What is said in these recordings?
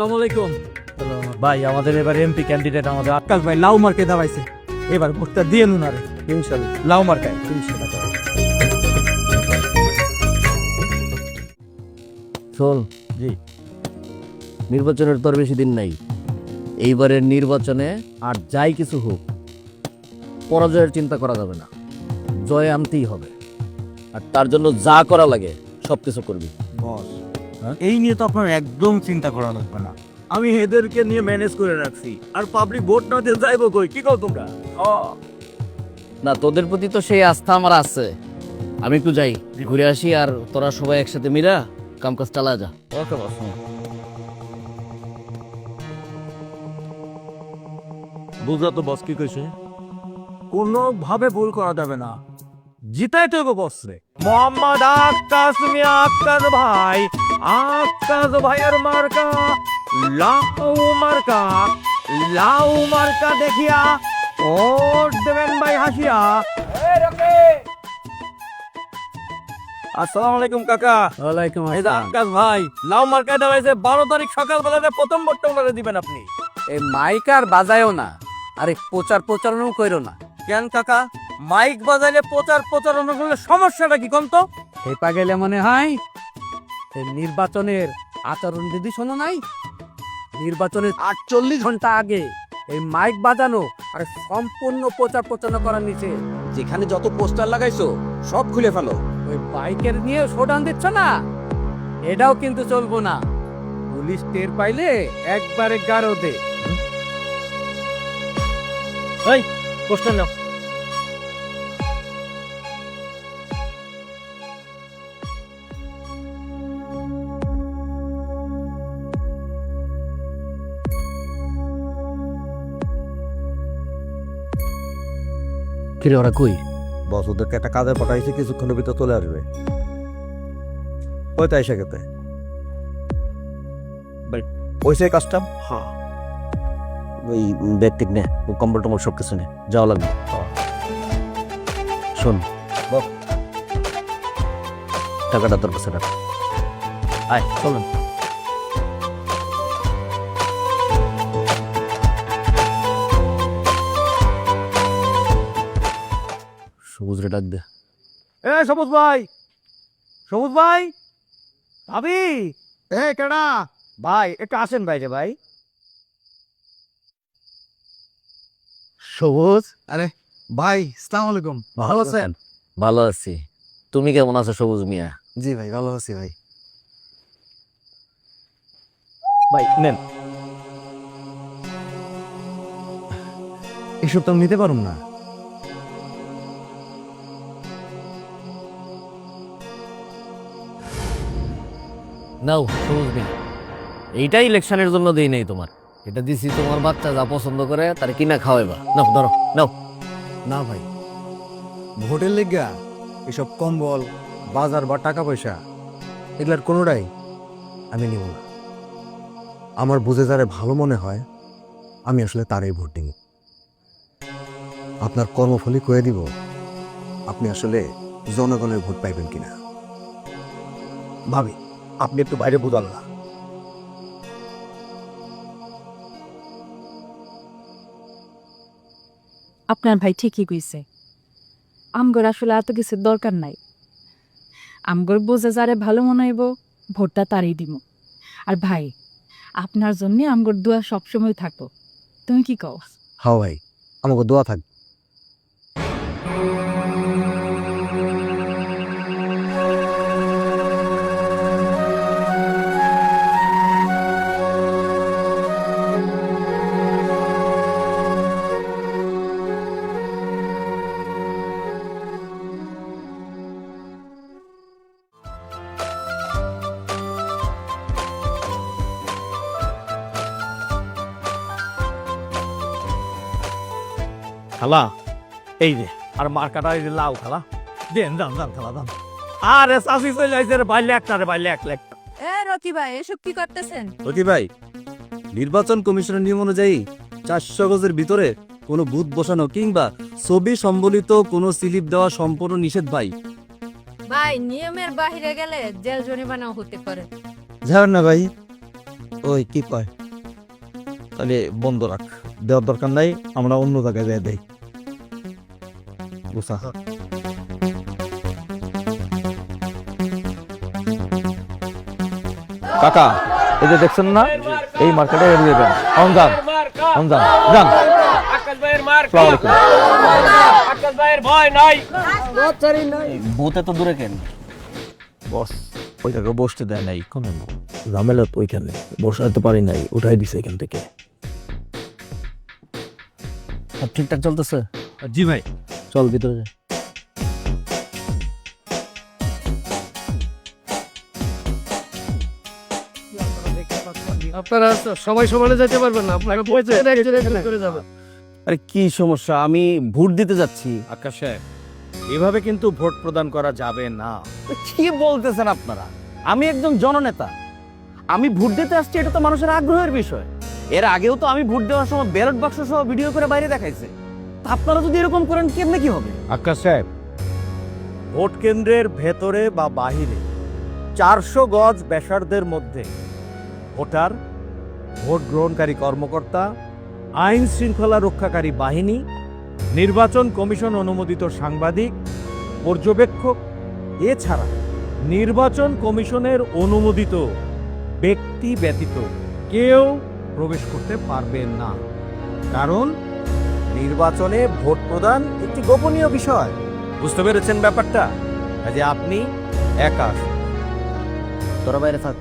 আসসালামু আলাইকুম। ভাই আমাদের এবার এমপি ক্যান্ডিডেট আমাদের আকাশ ভাই লাউ মার্কে দাঁড়াইছে। এবার ভোটটা দিয়ে নুন আরে। ইনশাল্লাহ। লাউ মার্কায় ইনশাল্লাহ। শোন। জি। নির্বাচনের তোর বেশি দিন নাই। এইবারের নির্বাচনে আর যাই কিছু হোক পরাজয়ের চিন্তা করা যাবে না। জয় আনতেই হবে। আর তার জন্য যা করা লাগে সব কিছু করবি। বস। এই নিয়ে তো আপনার একদম চিন্তা করা লাগবে না। আমি এদেরকে নিয়ে ম্যানেজ করে রাখছি। আর পাবলিক ভোট না দিয়ে যাইবো কই? কি কও তোমরা? না তোদের প্রতি তো সেই আস্থা আমার আছে। আমি একটু যাই ঘুরে আসি আর তোরা সবাই একসাথে মিলা কাম কাজ চালা যা। ওকে বস বুঝলা তো বস কি কইছে? কোনো ভাবে ভুল করা যাবে না। জিতাই তো গো বস রে। মোহাম্মদ আকাশ মিয়া আক্কার ভাই। আকাশ ভাইয়ের মার্কা লাউ মার্কা লাউ মার্কা দেখিয়া ওট দেবেন ভাই হাসিয়া। আসসালামু আলাইকুম কাকা। ওয়ালাইকুম এই যে আকাশ ভাই লাউ মার্কায় দেওয়াইছে বারো তারিখ সকালবেলাতে প্রথম ভোটটা ওনারে দিবেন আপনি। এই মাইক আর বাজায়ও না। আরে প্রচার প্রচারণও কইরো না। কেন কাকা? মাইক বাজাইলে প্রচার প্রচারণা করলে সমস্যাটা কি কোন তো? হেপা গেলে মনে হয় নির্বাচনের আচরণ বিধি শোনো নাই, নির্বাচনের আটচল্লিশ ঘণ্টা আগে এই মাইক বাজানো আর সম্পূর্ণ প্রচার প্রচারণা করার নিচে যেখানে যত পোস্টার লাগাইছো, সব খুলে ফেলো। ওই বাইকের নিয়ে শোডান দিচ্ছ না? এটাও কিন্তু চলবো না। পুলিশ টের পাইলে একবারে গারো দে পোস্টার নাও। কিরে ওরা কই? বস ওদেরকে একটা কাজে পাঠাইছে কিছুক্ষণের ভিতর চলে আসবে। ওইটা এসে গেতে ওইসে কাজটা? হ্যাঁ। ওই ব্যাগ টেক নে ও কম্বল টম্বল সব কিছু নে যাওয়া লাগবে। শোন। টাকাটা তোর কাছে রাখ। আয় চলেন সবুজ রে ডাক দে। এ সবুজ ভাই! সবুজ ভাই! ভাবি! এ কেডা? ভাই একটু আসেন বাইরে ভাই। সবুজ? আরে ভাই সালাম আলাইকুম। ভালো আছেন? ভালো আছি। তুমি কেমন আছো সবুজ মিয়া? জি ভাই ভালো আছি ভাই। ভাই নেন। এসব তো আমি নিতে পারুম না। নাও, সবুজ মিয়া। এইটাই ইলেকশনের জন্য দেই নাই তোমার। এটা দিছি তোমার বাচ্চা যা পছন্দ করে, তার কিনা খাওয়াইবা। নাও, ধরো, নাও। না ভাই, ভোটের লেগা এসব কম্বল, বাজার বা টাকা পয়সা, এগুলার কোনোটাই আমি নিব না। আমার বুঝে যারে ভালো মনে হয়, আমি আসলে তারই ভোট দিব আপনার কর্মফলই কয়ে দিব, আপনি আসলে জনগণের ভোট পাইবেন কিনা। ভাবি আপনি একটু বাইরে বুঝাল না। আপনার ভাই ঠিকই কইছে। আমগর আসলে এত কিছুর দরকার নাই। আমগর বোঝা যারে ভালো মনে হইব ভোটটা তারই দিব আর ভাই আপনার জন্য আমগর দোয়া সবসময় থাকব। তুমি কি কও? হ্যাঁ ভাই আমাকে দোয়া থাক। খালা। এই রে আর মার্কাটা এই যে লাউ খালা। দেন দাম দাম খালা দাম আরে চাষি চলে যাইছে রে ভাই লেখ না রে ভাই লেখ লেখ। এ রকি ভাই এসব কি করতেছেন? রকি ভাই নির্বাচন কমিশনের নিয়ম অনুযায়ী চারশো গজের ভিতরে কোনো বুথ বসানো কিংবা ছবি সম্বলিত কোনো স্লিপ দেওয়া সম্পূর্ণ নিষেধ ভাই। ভাই নিয়মের বাহিরে গেলে জেল জরিমানাও হতে পারে। যাবেন না ভাই। ওই কি কয়? তাহলে বন্ধ রাখ। দেওয়ার দরকার নাই আমরা অন্য জায়গায় যাই দেই। বুঝা কাকা এই যে দেখছেন না এই মার্কেটে এড়িয়ে যান। অনজান অনজান যান আসসালামু আলাইকুম। ভূতে তো দূরে কেন? বস। ওই জায়গায় বসতে দেয় নাই কোন ঝামেলা তো ওইখানে বসাতে পারি নাই উঠাই দিছে এখান থেকে। সব ঠিকঠাক চলতেছে? জি ভাই। চল ভিতরে যা। আপনারা সবাই সমানে যেতে পারবেন না আপনাকে পৌঁছে করে যাবেন। আরে কি সমস্যা আমি ভোট দিতে যাচ্ছি। আকাশ সাহেব এভাবে কিন্তু ভোট প্রদান করা যাবে না। কি বলতেছেন আপনারা? আমি একজন জননেতা। আমি ভোট দিতে আসছি এটা তো মানুষের আগ্রহের বিষয়। এর আগেও তো আমি ভোট দেওয়ার সময় ব্যালট বাক্স সহ ভিডিও করে বাইরে দেখাইছে। আপনারা যদি এরকম করেন কেমনে কি হবে? আকাশ সাহেব ভোট কেন্দ্রের ভেতরে বা বাহিরে চারশো গজ ব্যাসার্ধের মধ্যে ভোটার ভোট গ্রহণকারী কর্মকর্তা আইন শৃঙ্খলা রক্ষাকারী বাহিনী নির্বাচন কমিশন অনুমোদিত সাংবাদিক, পর্যবেক্ষক, এছাড়া নির্বাচন কমিশনের অনুমোদিত ব্যক্তি ব্যতীত কেউ প্রবেশ করতে পারবেন না। কারণ নির্বাচনে ভোট প্রদান একটি গোপনীয় বিষয়। বুঝতে পেরেছেন ব্যাপারটা? কাজে আপনি একা। তোরা বাইরে থাক।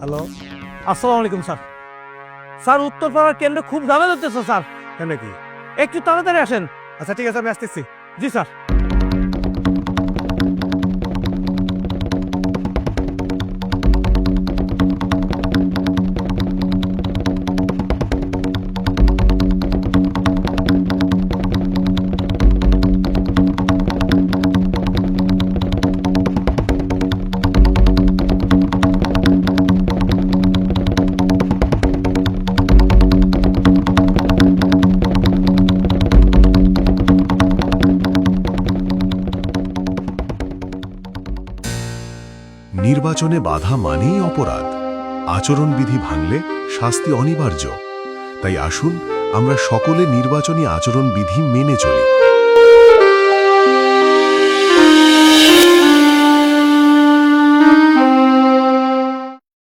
হ্যালো আসসালামু আলাইকুম স্যার স্যার উত্তরপাড়ার কেন্দ্রে খুব ঝামেলা হতেছে স্যার কেন কি? একটু তাড়াতাড়ি আসেন। আচ্ছা ঠিক আছে, আমি আসতেছি। জি স্যার নির্বাচনে বাধা মানেই অপরাধ। আচরণবিধি ভাঙলে শাস্তি অনিবার্য। তাই আসুন, আমরা সকলে নির্বাচনী আচরণবিধি মেনে চলি।